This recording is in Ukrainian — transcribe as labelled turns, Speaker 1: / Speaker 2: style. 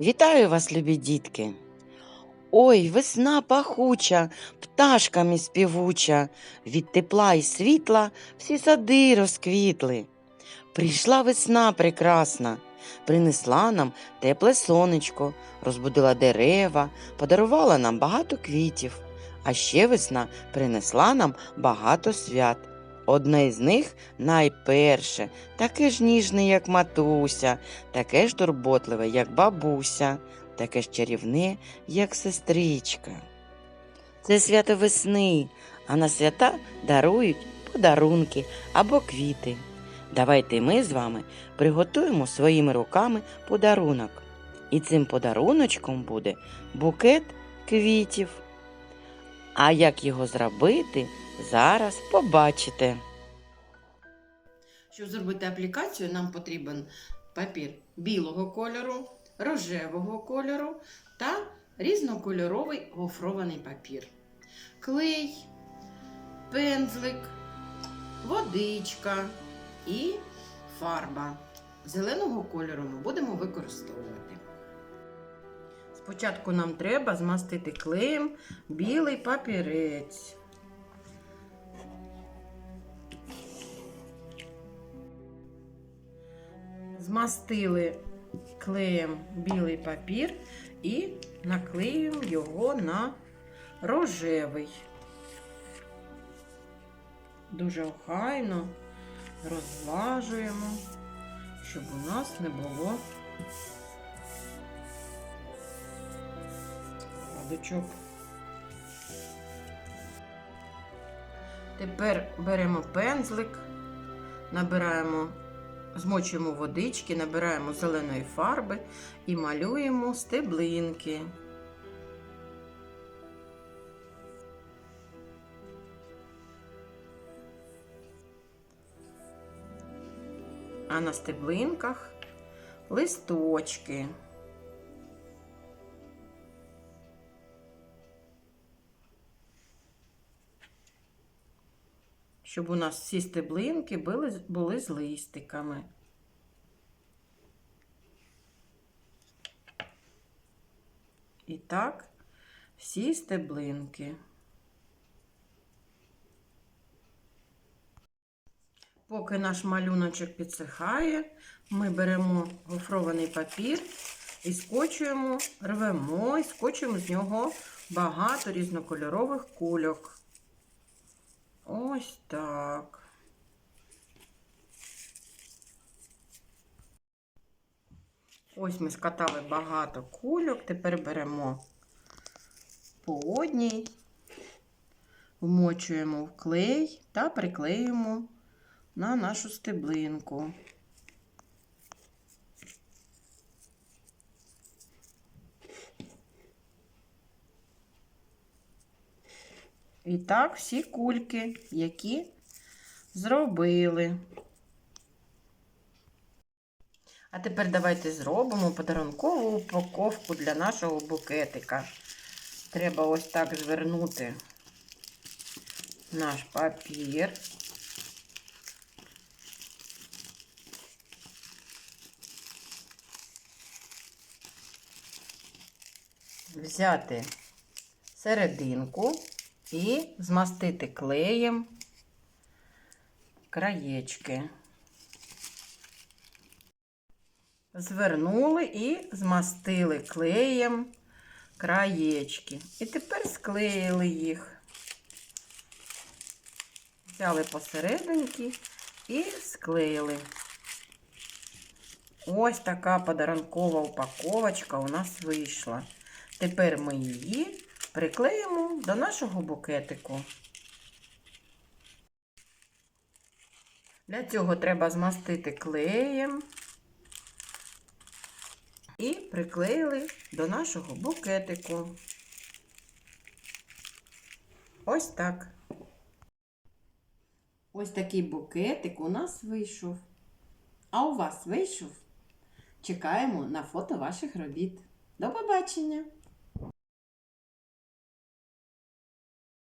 Speaker 1: Вітаю вас, любі дітки. Ой, весна пахуча, пташками співуча, від тепла і світла всі сади розквітли. Прийшла весна прекрасна, принесла нам тепле сонечко, розбудила дерева, подарувала нам багато квітів. А ще весна принесла нам багато свят. Одне з них найперше, таке ж ніжне, як матуся, таке ж турботливе, як бабуся, таке ж чарівне, як сестричка. Це свято весни, а на свята дарують подарунки або квіти. Давайте ми з вами приготуємо своїми руками подарунок. І цим подаруночком буде букет квітів. А як його зробити, зараз побачите. Щоб зробити аплікацію, нам потрібен папір білого кольору, рожевого кольору та різнокольоровий гофрований папір. Клей, пензлик, водичка і фарба. Зеленого кольору ми будемо використовувати. Спочатку нам треба змастити клеєм білий папірець. Змастили клеєм білий папір і наклеюємо його на рожевий. Дуже охайно розважуємо, щоб у нас не було радочок. Тепер беремо пензлик, набираємо, змочуємо водички, набираємо зеленої фарби і малюємо стеблинки. А на стеблинках листочки. Щоб у нас всі стеблинки були, були з листиками. І так, всі стеблинки. Поки наш малюночок підсихає, ми беремо гофрований папір і скочуємо, рвемо і скочуємо з нього багато різнокольорових кульок. Ось так. Ось ми скатали багато кульок. Тепер беремо по одній, вмочуємо в клей та приклеїмо на нашу стеблинку. І так всі кульки, які зробили. А тепер давайте зробимо подарункову упаковку для нашого букетика. Треба ось так звернути наш папір. Взяти серединку і змастити клеєм краєчки. Звернули і змастили клеєм краєчки. І тепер склеїли їх. Взяли посерединки і склеїли. Ось така подарункова упаковочка у нас вийшла. Тепер ми її приклеїмо до нашого букетику. Для цього треба змастити клеєм і приклеїли до нашого букетику. Ось так. Ось такий букетик у нас вийшов. А у вас вийшов? Чекаємо на фото ваших робіт. До побачення!